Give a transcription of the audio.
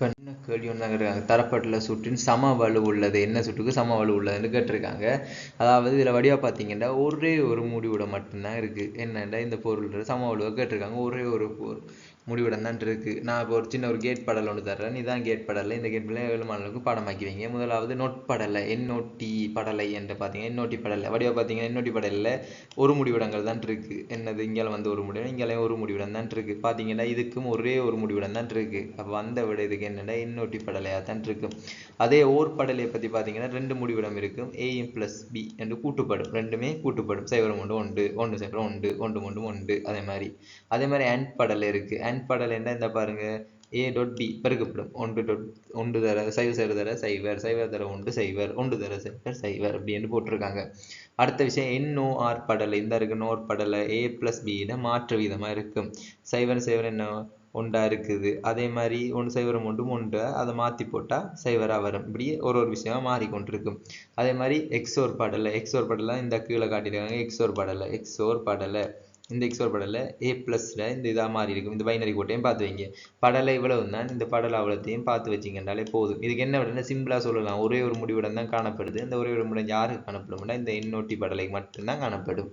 இப்போ என்ன கேள்வி ஒன்று கேட்டிருக்காங்க. தரப்பட்டுள்ள சுற்றின் சம வலு உள்ளது. என்ன சுற்றுக்கு சம வலு உள்ளதுன்னு கேட்டிருக்காங்க. அதாவது இதில் வடிவாக பார்த்தீங்கன்னா ஒரே ஒரு முடிவுட மட்டும்தான் இருக்குது என்னென்னா இந்த பொருள் சம வலுவை கேட்டிருக்காங்க. ஒரே ஒரு பொருள். முடிவுடன் தான் நான் இப்போ ஒரு சின்ன ஒரு கேட் படல் ஒன்று தர்றேன். இதுதான் கேட் படலை இந்த கேட் படலை ஏழு மாணவர்களுக்கு பாடமாக்கி வைங்க. முதலாவது நொட்படலை. எண்ணோட்டி படலை என்று பார்த்தீங்கன்னா எண்ணோட்டி படலை வடிவாக பார்த்தீங்கன்னா எண்ணோட்டி படலில் ஒரு முடிவிடங்கள் தான் இருக்குது என்னது? இங்கேயும் வந்து ஒரு முடிவு இங்கேயும் ஒரு முடிவிடம் தான் இருக்குது பார்த்தீங்கன்னா இதுக்கும் ஒரே ஒரு முடிவிடம் தான் இருக்குது அப்போ அந்த விட இதுக்கு என்னென்னா எண்ணோட்டி படலையாக தான் இருக்கும் அதே ஓர் படலையை பற்றி பார்த்தீங்கன்னா ரெண்டு முடிவிடம் இருக்கும். ஏஎம் ப்ளஸ் பி என்று கூட்டுப்படும். ரெண்டுமே கூட்டுப்படும். சைவரம் ஒன்று ஒன்று. ஒன்று சைவரம் ஒன்று ஒன்று ஒன்று ஒன்று. அதே மாதிரி. அதே மாதிரி அண்ட் படலை இருக்குது அண்ட் பாடல் என்ன இந்த பாருங்க? ஏ டாட் பி பெருக்கப்படும். ஒன்று டொட் ஒன்று தர சைவ சைவ தர சைவர் சைவர் தர ஒன்று சைவர் ஒன்று தர சைவர் சைவர் அப்படின்னு போட்டிருக்காங்க. அடுத்த விஷயம் என்ஓஆர் படலை. இந்த இருக்கு நோர் படலை. ஏ ப்ளஸ் பின்னு மாற்று விதமாக இருக்கும். சைவர் சைவர் என்ன? ஒன்றா இருக்குது. அதே மாதிரி ஒன்று சைவரம் ஒன்றும் ஒன்று அதை மாற்றி போட்டால் சைவராக வரும். இப்படி ஒரு ஒரு விஷயமாக மாறிக்கொண்டிருக்கும். அதே மாதிரி எக்ஸோர் படலை. எக்ஸோர் படலை இந்த கீழே காட்டியிருக்காங்க. எக்ஸோர் படலை. எக்ஸோர் படலை. இந்த எக்ஸோர் படலை ஏ ப்ளஸில் இந்த இதாக மாறி இருக்கும். இந்த பைனரி கோட்டையும் பார்த்து வைங்க. படலை இவ்வளவு தான் இந்த படலை அவ்வளோத்தையும் பார்த்து வச்சிங்கன்றாலே போதும். இதுக்கு என்ன விடனா சிம்பிளாக சொல்லலாம். ஒரே ஒரு முடிவுடன் தான் காணப்படுது. இந்த ஒரே ஒரு முடிவு யாருக்கு காணப்படும்னா இந்த எண்ணோட்டி படலை மட்டும்தான் காணப்படும்.